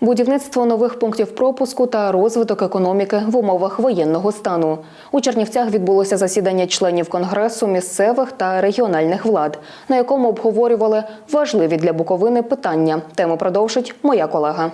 Будівництво нових пунктів пропуску та розвиток економіки в умовах воєнного стану. У Чернівцях відбулося засідання членів конгресу місцевих та регіональних влад, на якому обговорювали важливі для Буковини питання. Тему продовжить моя колега.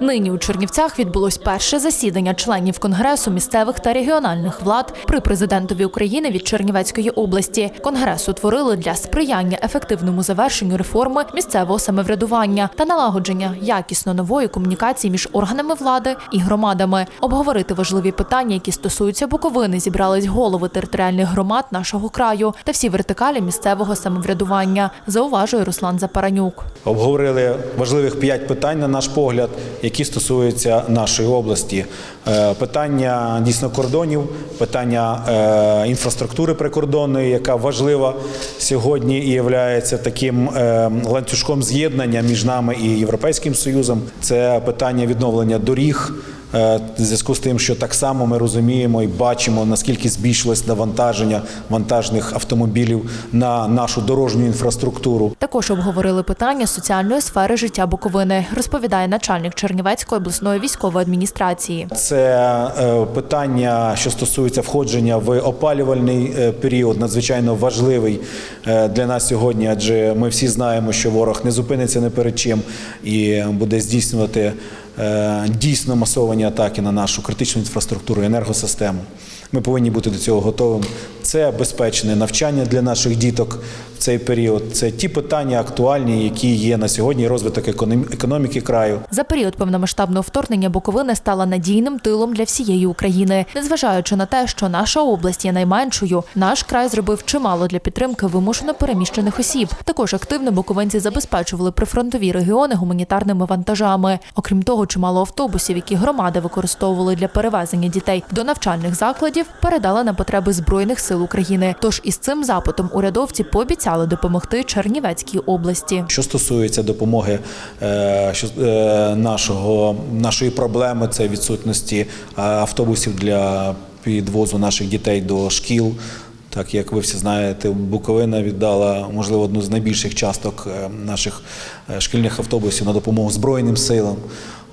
Нині у Чернівцях відбулось перше засідання членів Конгресу місцевих та регіональних влад при президентові України від Чернівецької області. Конгрес утворили для сприяння ефективному завершенню реформи місцевого самоврядування та налагодження якісно нової комунікації між органами влади і громадами. Обговорити важливі питання, які стосуються Буковини, зібрались голови територіальних громад нашого краю та всі вертикалі місцевого самоврядування. Зауважує Руслан Запаранюк. Обговорили важливих п'ять питань, на наш погляд, які стосуються нашої області. Е, Питання дійсно кордонів, питання е, інфраструктури прикордонної, яка важлива сьогодні і є таким е, ланцюжком з'єднання між нами і Європейським Союзом. Це питання відновлення доріг. Е, В зв'язку з тим, що так само ми розуміємо і бачимо, наскільки збільшилось навантаження вантажних автомобілів на нашу дорожню інфраструктуру. Також обговорили питання соціальної сфери життя Буковини, розповідає начальник Чернівецької обласної військової адміністрації. Це е, питання, що стосується входження в опалювальний е, період, надзвичайно важливий для нас сьогодні, адже ми всі знаємо, що ворог не зупиниться не перед чим і буде здійснювати дійсно масовані атаки на нашу критичну інфраструктуру, енергосистему. Ми повинні бути до цього готовим. Це безпечне навчання для наших діток в цей період. Це ті питання актуальні, які є на сьогодні. Розвиток економ- економіки краю. За період повномасштабного вторгнення Буковина стала надійним тилом для всієї України. Незважаючи на те, що наша область є найменшою, наш край зробив чимало для підтримки вимушено переміщених осіб. Також активно буковинці забезпечували прифронтові регіони гуманітарними вантажами. Окрім того, чимало автобусів, які громади використовували для перевезення дітей до навчальних закладів, передали на потреби збройних сил України. Тож із цим запитом урядовці пообіцяли допомогти Чернівецькій області. Що стосується допомоги е, е, нашого, нашої проблеми, це відсутності е, автобусів для підвозу наших дітей до шкіл. Так як ви всі знаєте, Буковина віддала можливо одну з найбільших часток наших шкільних автобусів на допомогу Збройним силам.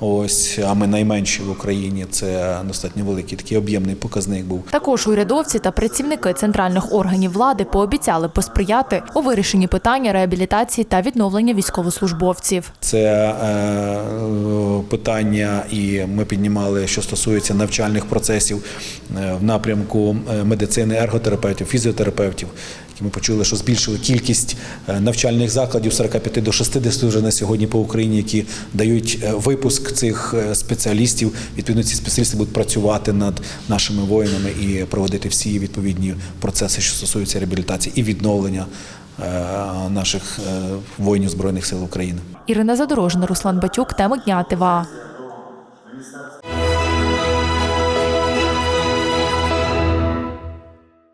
Ось, а ми найменші в Україні. Це достатньо великий такий об'ємний показник був. Також урядовці та працівники центральних органів влади пообіцяли посприяти у вирішенні питання реабілітації та відновлення військовослужбовців. Це е, питання, і ми піднімали, що стосується навчальних процесів е, в напрямку е, медицини, ерготерапевтів, фізіотерапевтів. Які Ми почули, що збільшили кількість е, навчальних закладів з 45 до 60 вже на сьогодні по Україні, які дають е, випуск цих е, спеціалістів. Відповідно, ці спеціалісти будуть працювати над нашими воїнами і проводити всі відповідні процеси, що стосуються реабілітації і відновлення наших воїнів збройних сил України. Ірина Задорожна, Руслан Батюк, теми дня ТВА.